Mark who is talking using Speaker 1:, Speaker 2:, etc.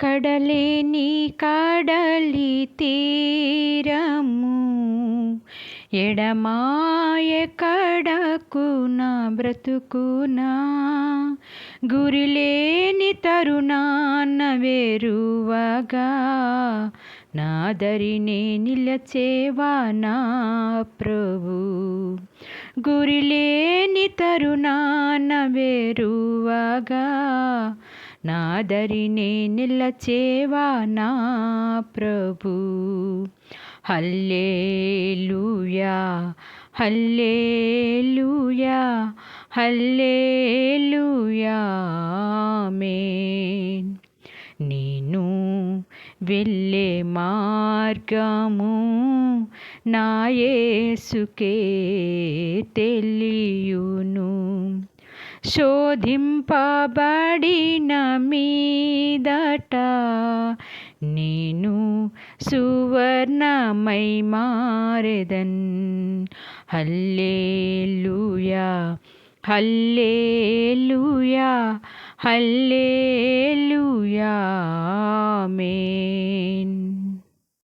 Speaker 1: కడలేని కడలి తీరము. ఎడమాయ కడకున బ్రతుకునా. గురిలేని తరుణాన్న వేరువగా. నాదరినే నిలచేవా నా ప్రభు. గురిలేని తరుణాన్న వేరువగా. నాదరినే నిలచేవా నా ప్రభు? హల్లేలుయా హల్లేలుయా హల్లేలుయా మేన్ నేను వెళ్ళే మార్గము నాయేసుకే తెలియును. శోధింపబడిన మీదట నేను సువర్ణమై మారెదన్. హల్లేలుయా హల్లేలుయా హల్లేలుయా మేన్